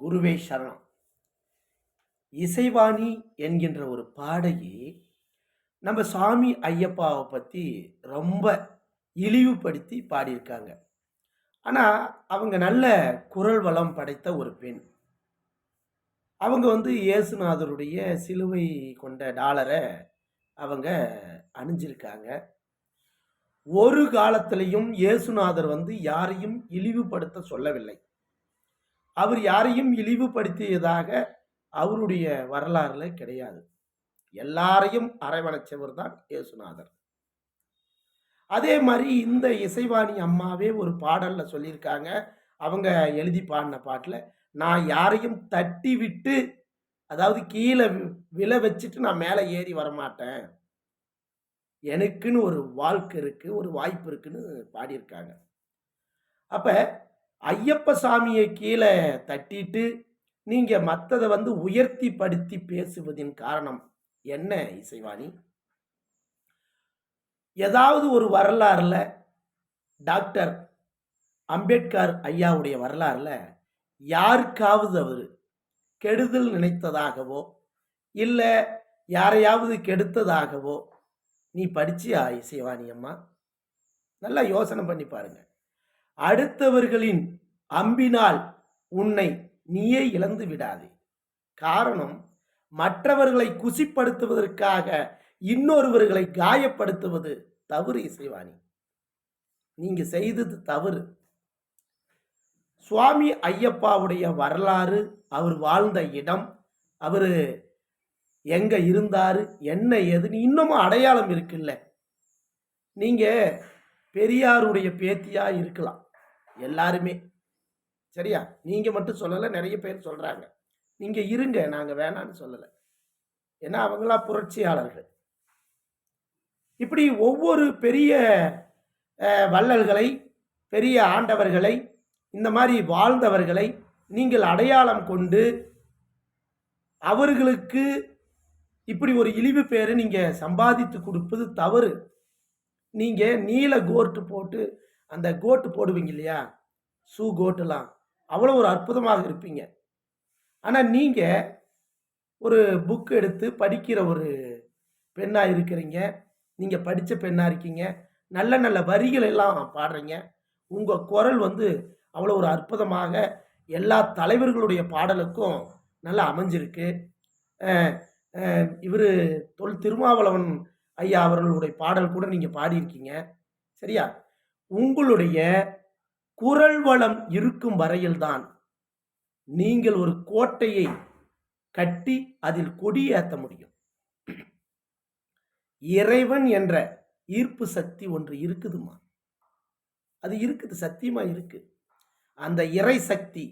குருவே சரணம். இசைவாணி என்கின்ற ஒரு பாடகி நம்ம சாமி ஐயப்பாவை பற்றி ரொம்ப இழிவுபடுத்தி பாடியிருக்காங்க. ஆனால் அவங்க நல்ல குரல் வளம் படைத்த ஒரு பெண். அவங்க வந்து இயேசுநாதருடைய சிலுவை கொண்ட டாலரை அவங்க அணிஞ்சிருக்காங்க. ஒரு காலத்திலையும் இயேசுநாதர் வந்து யாரையும் இழிவுபடுத்த சொல்லவில்லை. அவர் யாரையும் இழிவுபடுத்தியதாக அவருடைய வரலாறுல கிடையாது. எல்லாரையும் அரவணைச்சவர் தான் இயேசுநாதர். அதே மாதிரி இந்த இசைவாணி அம்மாவே ஒரு பாடல்ல சொல்லியிருக்காங்க. அவங்க எழுதி பாடின பாட்டில் நான் யாரையும் தட்டி விட்டு அதாவது கீழே வி- விழ வச்சுட்டு நான் மேலே ஏறி வரமாட்டேன். எனக்குன்னு ஒரு வாழ்க்கை இருக்கு ஒரு வாய்ப்பு இருக்குன்னு பாடியிருக்காங்க. அப்போ ஐயப்ப சாமியை கீழே தட்டிட்டு நீங்க மற்றதை வந்து உயர்த்தி படுத்தி பேசுவதின் காரணம் என்ன இசைவாணி? ஏதாவது ஒரு வரலாறுல டாக்டர் அம்பேத்கர் ஐயாவுடைய வரலாறுல யாருக்காவது அவர் கெடுதல் நினைத்ததாகவோ இல்லை யாரையாவது கெடுத்ததாகவோ நீ படிச்சியா இசைவாணி அம்மா? நல்லா யோசனை பண்ணி பாருங்கள் அடுத்தவர்களின் அம்பினால் உன்னை நீயே இழந்து விடாதே. காரணம் மற்றவர்களை குசிப்படுத்துவதற்காக இன்னொருவர்களை காயப்படுத்துவது தவறு இசைவாணி. நீங்க செய்தது தவறு. சுவாமி ஐயப்பாவுடைய வரலாறு அவர் வாழ்ந்த இடம் அவர் எங்க இருந்தாரு என்ன ஏதுன்னு இன்னமும் அடையாளம் இருக்குல்ல. நீங்க பெரியாருடைய பேத்தியா இருக்கலாம். எல்லாருமே. சரியா? நீங்க மட்டும் சொல்லலை நிறைய பேர் சொல்றாங்க. நீங்க இருங்க நாங்க வேணான்னு சொல்லலை. ஏன்னா அவங்களா புரட்சியாளர்கள். இப்படி ஒவ்வொரு பெரிய வள்ளல்களை பெரிய ஆண்டவர்களை இந்த மாதிரி வாழ்ந்தவர்களை நீங்கள் அடையாளம் கொண்டு அவர்களுக்கு இப்படி ஒரு இழிவு பேரை நீங்கள் சம்பாதித்து கொடுப்பது தவறு. நீங்கள் நீல கோட்டு போட்டு அந்த கோட்டு போடுவீங்க இல்லையா? ஷூ கோட்டுலாம் அவ்வளோ ஒரு அற்புதமாக இருப்பீங்க. ஆனால் நீங்கள் ஒரு புக் எடுத்து படிக்கிற ஒரு பெண்ணாக இருக்கிறீங்க. நீங்கள் படித்த பெண்ணாக இருக்கீங்க. நல்ல நல்ல வரிகள் எல்லாம் பாடுறீங்க. உங்கள் குரல் வந்து அவ்வளோ ஒரு அற்புதமாக எல்லா தலைவர்களுடைய பாடலுக்கும் நல்லா அமைஞ்சிருக்கு. இவர் தொல் திருமாவளவன் ஐயா அவர்களுடைய பாடல் கூட நீங்கள் பாடியிருக்கீங்க. சரியா? உங்களுடைய குரல் வளம் இருக்கும் வரையில்தான் நீங்கள் ஒரு கோட்டையை கட்டி அதில் கொடியேற்ற முடியும். இறைவன் என்ற ஈர்ப்பு சக்தி ஒன்று இருக்குதுமா அது இருக்குது சத்தியமா இருக்கு. அந்த இறை சக்தி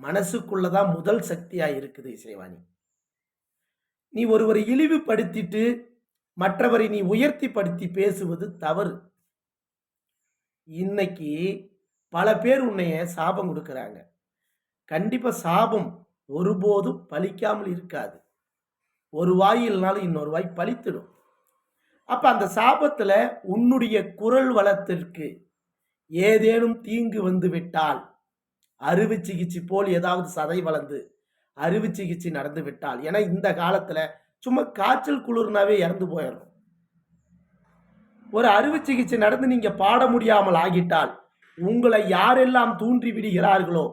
மனசுக்குள்ளதான் முதல் சக்தியா இருக்குது இசைவாணி. நீ ஒருவரை இழிவுபடுத்திட்டு மற்றவரை நீ உயர்த்தி படுத்தி பேசுவது தவறு. இன்னைக்கு பல பேர் உன்னைய சாபம் கொடுக்குறாங்க. கண்டிப்பா சாபம் ஒருபோதும் பலிக்காமல் இருக்காது. ஒரு வாயில்னாலும் இன்னொரு வாய் பலித்திடும். அப்ப அந்த சாபத்துல உன்னுடைய குரல் வளத்திற்கு ஏதேனும் தீங்கு வந்து விட்டால் அறுவை சிகிச்சை போல் ஏதாவது சதை வளர்ந்து அறுவை சிகிச்சை நடந்து விட்டால் ஏன்னா இந்த காலத்துல சும்மா காய்ச்சல் குளிர்னாவே இறந்து போயிடும் ஒரு அறுவை சிகிச்சை நடந்து நீங்கள் பாட முடியாமல் ஆகிட்டால் உங்களை யாரெல்லாம் தூண்டி விடுகிறார்களோ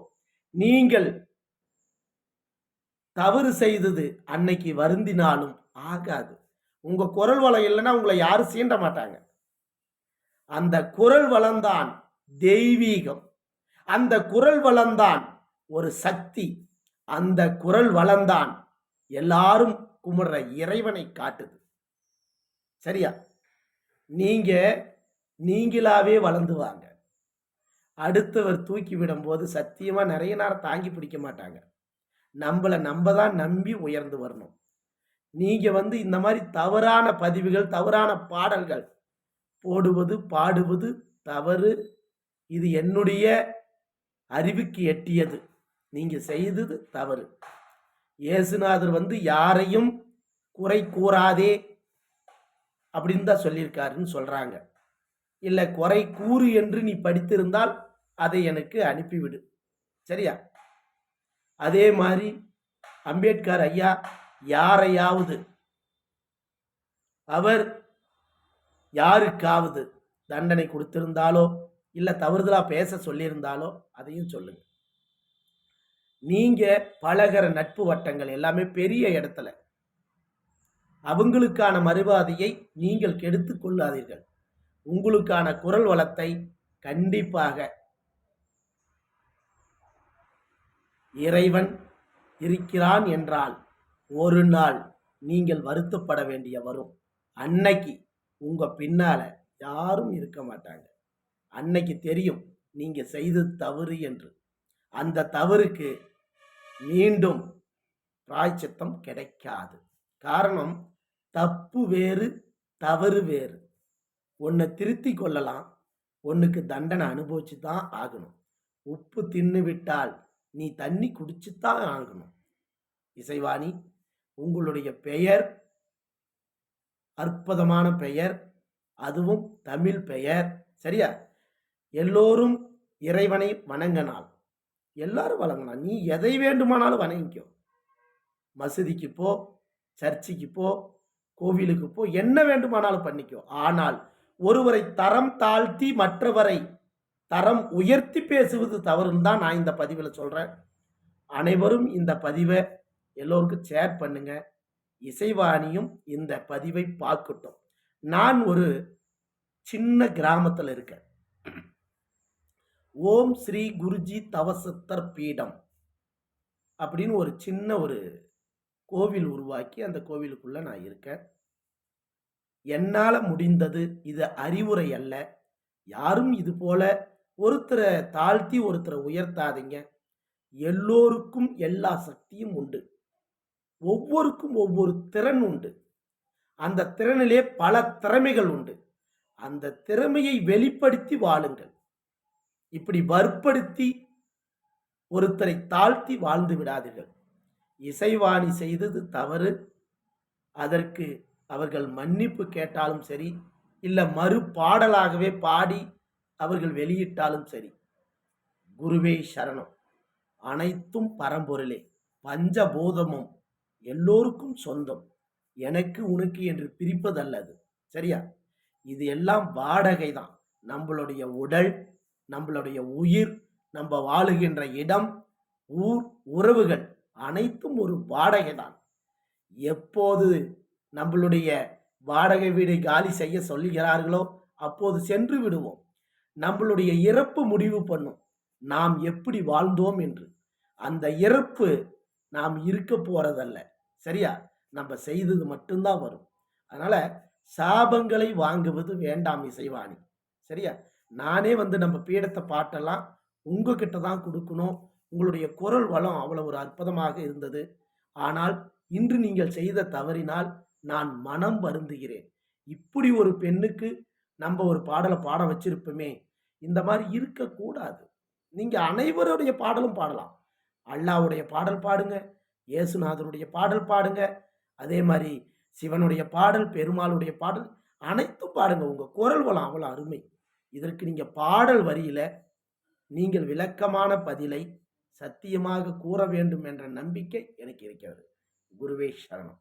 நீங்கள் தவறு செய்தது அன்னைக்கு வருந்தினாலும் ஆகாது. உங்கள் குரல் வளம் இல்லைன்னா உங்களை யாரும் சீண்ட மாட்டாங்க. அந்த குரல் வளம்தான் தெய்வீகம். அந்த குரல் வளம்தான் ஒரு சக்தி. அந்த குரல் வளம்தான் எல்லாரும் கும்பிடுற இறைவனை காட்டுது. சரியா? நீங்க நீங்களாவே வளர்ந்து வாங்க. அடுத்தவர் தூக்கி விடும்போது சத்தியமாக நிறைய நேரம் தாங்கி பிடிக்க மாட்டாங்க. நம்மளை நம்ம தான் நம்பி உயர்ந்து வரணும். நீங்கள் வந்து இந்த மாதிரி தவறான பதிவுகள் தவறான பாடல்கள் போடுவது பாடுவது தவறு. இது என்னுடைய அறிவுக்கு எட்டியது. நீங்கள் செய்தது தவறு. இயேசுநாதர் வந்து யாரையும் குறை கூறாதே அப்படின்னு தான் சொல்லியிருக்காருன்னு சொல்கிறாங்க இல்லை குறை கூறு என்று நீ படித்திருந்தால் அதை எனக்கு அனுப்பிவிடு. சரியா? அதே மாதிரி அம்பேத்கர் ஐயா யாரையாவது அவர் யாருக்காவது தண்டனை கொடுத்திருந்தாலோ இல்லை தவறுதலாக பேச சொல்லியிருந்தாலோ அதையும் சொல்லுங்கள் நீங்கள் பழகிற நட்பு வட்டங்கள் எல்லாமே பெரிய இடத்துல. அவங்களுக்கான மறுவாதியை நீங்கள் கெடுத்து கொள்ளாதீர்கள். உங்களுக்கான குரல் வளத்தை கண்டிப்பாக இறைவன் இருக்கிறான் என்றால் ஒரு நாள் நீங்கள் வருத்தப்பட வேண்டிய வரும். அன்னைக்கு உங்கள் பின்னால் யாரும் இருக்க மாட்டாங்க. அன்னைக்கு தெரியும் நீங்கள் செய்தது தவறு என்று. அந்த தவறுக்கு மீண்டும் பிராய்ச்சித்தம் கிடைக்காது. காரணம் தப்பு வேறு தவறு வேறு. ஒன்றை திருத்தி கொள்ளலாம். ஒன்றுக்கு தண்டனை அனுபவிச்சு தான் ஆகணும். உப்பு தின்னு விட்டால் நீ தண்ணி குடிச்சு தான் ஆகணும். இசைவாணி உங்களுடைய பெயர் அற்புதமான பெயர் அதுவும் தமிழ் பெயர் சரியா? எல்லோரும் இறைவனை வணங்கினால் எல்லாரும் வழங்கலாம் நீ எதை வேண்டுமானாலும் வணங்கிக்கோ. மசூதிக்கு போ சர்ச்சுக்கு போ கோவிலுக்கு போ என்ன வேண்டுமானாலும் பண்ணிக்கோ. ஆனால் ஒருவரை தரம் தாழ்த்தி மற்றவரை தரம் உயர்த்தி பேசுவது தவறுன்னு தான் நான் இந்த பதிவில் சொல்கிறேன் அனைவரும் இந்த பதிவை எல்லோருக்கும் ஷேர் பண்ணுங்க. இசைவாணியும் இந்த பதிவை பார்க்கட்டும். நான் ஒரு சின்ன கிராமத்தில் இருக்கேன். ஓம் ஸ்ரீ குருஜி தவசத்தர் பீடம் அப்படின்னு ஒரு சின்ன ஒரு கோவில் உருவாக்கி அந்த கோவிலுக்குள்ள நான் இருக்கேன். என்னால் முடிந்தது இது அறிவுரை அல்ல. யாரும் இது போல ஒருத்தரை தாழ்த்தி ஒருத்தரை உயர்த்தாதீங்க. எல்லோருக்கும் எல்லா சக்தியும் உண்டு. ஒவ்வொருக்கும் ஒவ்வொரு திறன் உண்டு. அந்த திறனிலே பல திறமைகள் உண்டு. அந்த திறமையை வெளிப்படுத்தி வாழுங்கள். இப்படி வற்படுத்தி ஒருத்தரை தாழ்த்தி வாழ்ந்து விடாதீர்கள். இசைவாணி செய்தது தவறு. அதற்கு அவர்கள் மன்னிப்பு கேட்டாலும் சரி இல்லை மறு பாடலாகவே பாடி அவர்கள் வெளியிட்டாலும் சரி. குருவே சரணம். அனைத்தும் பரம்பொருளே. பஞ்சபூதமும் எல்லோருக்கும் சொந்தம். எனக்கு உனக்கு என்று பிரிப்பதல்லது. சரியா? இது எல்லாம் வாடகை தான் நம்மளுடைய உடல் நம்மளுடைய உயிர் நம்ம வாழுகின்ற இடம் ஊர் உறவுகள் அனைத்தும் ஒரு வாடகை தான். எப்போது நம்மளுடைய வாடகை வீடை காலி செய்ய சொல்லுகிறார்களோ அப்போது சென்று விடுவோம். நம்மளுடைய இறப்பு முடிவு பண்ணும். நாம் எப்படி வாழ்ந்தோம் என்று. அந்த இறப்பு நாம் இருக்க போறதல்ல. சரியா? நம்ம செய்தது மட்டும்தான் வரும். அதனால சாபங்களை வாங்குவது வேண்டாம் இசைவாணி. சரியா? நானே வந்து நம்ம பீடத்தை பாட்டெல்லாம் உங்ககிட்ட தான் கொடுக்கணும். உங்களுடைய குரல் வளம் அவ்வளவு ஒரு அற்புதமாக இருந்தது. ஆனால் இன்று நீங்கள் செய்த தவறினால் நான் மனம் வருந்துகிறேன். இப்படி ஒரு பெண்ணுக்கு நம்ம ஒரு பாடலை பாட வச்சிருப்போமே இந்த மாதிரி இருக்கக்கூடாது. நீங்கள் அனைவருடைய பாடலும் பாடலாம். அல்லாவுடைய பாடல் பாடுங்க இயேசுநாதருடைய பாடல் பாடுங்க அதே மாதிரி சிவனுடைய பாடல் பெருமாளுடைய பாடல் அனைத்தும் பாடுங்க. உங்கள் குரல் வளம் அவ்வளோ அருமை. இதற்கு நீங்க பாடல் வரியில நீங்கள் விளக்கமான பதிலை சத்தியமாக கூற வேண்டும் என்ற நம்பிக்கை எனக்கு இருக்கிறது. குருவே சரணம்.